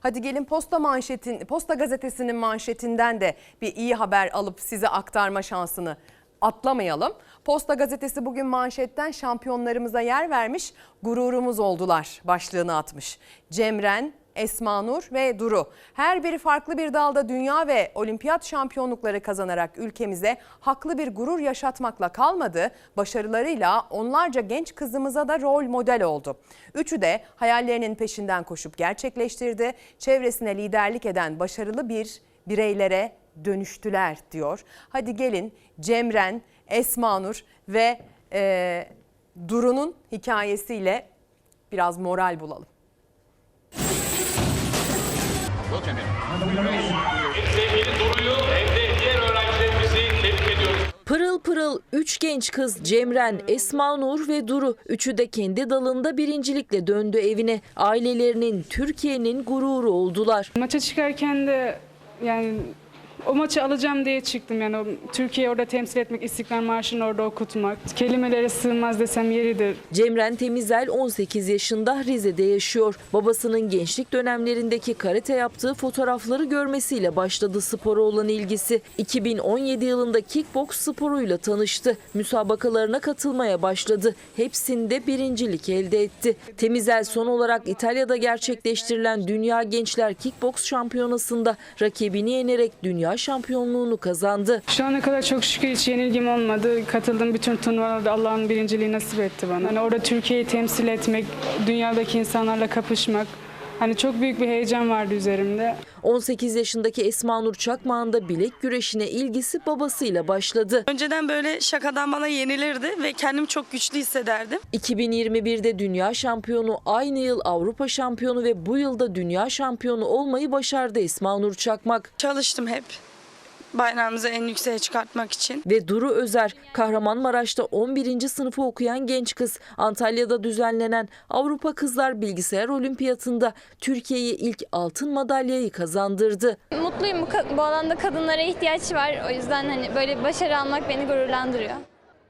Hadi gelin Posta manşetin Posta gazetesinin manşetinden de bir iyi haber alıp size aktarma şansını atlamayalım. Posta gazetesi bugün manşetten şampiyonlarımıza yer vermiş, gururumuz oldular başlığını atmış. Cemren, Esma Nur ve Duru. Her biri farklı bir dalda dünya ve olimpiyat şampiyonlukları kazanarak ülkemize haklı bir gurur yaşatmakla kalmadı. Başarılarıyla onlarca genç kızımıza da rol model oldu. Üçü de hayallerinin peşinden koşup gerçekleştirdi. Çevresine liderlik eden başarılı bir bireylere dönüştüler diyor. Hadi gelin Cemren, Esma Nur ve e, Duru'nun hikayesiyle biraz moral bulalım. Sevgili Duru'yu hem de diğer öğrencilerimizi tebrik ediyoruz. Pırıl pırıl üç genç kız Cemren, Esma Nur ve Duru. Üçü de kendi dalında birincilikle döndü evine. Ailelerinin, Türkiye'nin gururu oldular. Maça çıkarken de yani o maçı alacağım diye çıktım yani Türkiye'yi orada temsil etmek, İstiklal Marşı'nı orada okutmak. Kelimelere sığmaz desem yeridir. Cemren Temizel 18 yaşında Rize'de yaşıyor. Babasının gençlik dönemlerindeki karate yaptığı fotoğrafları görmesiyle başladı spora olan ilgisi. 2017 yılında kickboks sporuyla tanıştı. Müsabakalarına katılmaya başladı. Hepsinde birincilik elde etti. Temizel son olarak İtalya'da gerçekleştirilen Dünya Gençler Kickboks Şampiyonası'nda rakibini yenerek dünya şampiyonluğunu kazandı. Şu ana kadar çok şükür hiç yenilgim olmadı. Katıldığım bütün turnuvalarda Allah'ın birinciliği nasip etti bana. Hani orada Türkiye'yi temsil etmek, dünyadaki insanlarla kapışmak. Hani çok büyük bir heyecan vardı üzerimde. 18 yaşındaki Esma Nur Çakmağ'ın da bilek güreşine ilgisi babasıyla başladı. Önceden böyle şakadan bana yenilirdi ve kendimi çok güçlü hissederdim. 2021'de dünya şampiyonu, aynı yıl Avrupa şampiyonu ve bu yılda dünya şampiyonu olmayı başardı Esma Nur Çakmak. Çalıştım hep bayrağımızı en yükseğe çıkartmak için. Ve Duru Özer, Kahramanmaraş'ta 11. sınıfı okuyan genç kız. Antalya'da düzenlenen Avrupa Kızlar Bilgisayar Olimpiyatında Türkiye'ye ilk altın madalyayı kazandırdı. Mutluyum bu, bu alanda kadınlara ihtiyaç var. O yüzden hani böyle başarı almak beni gururlandırıyor.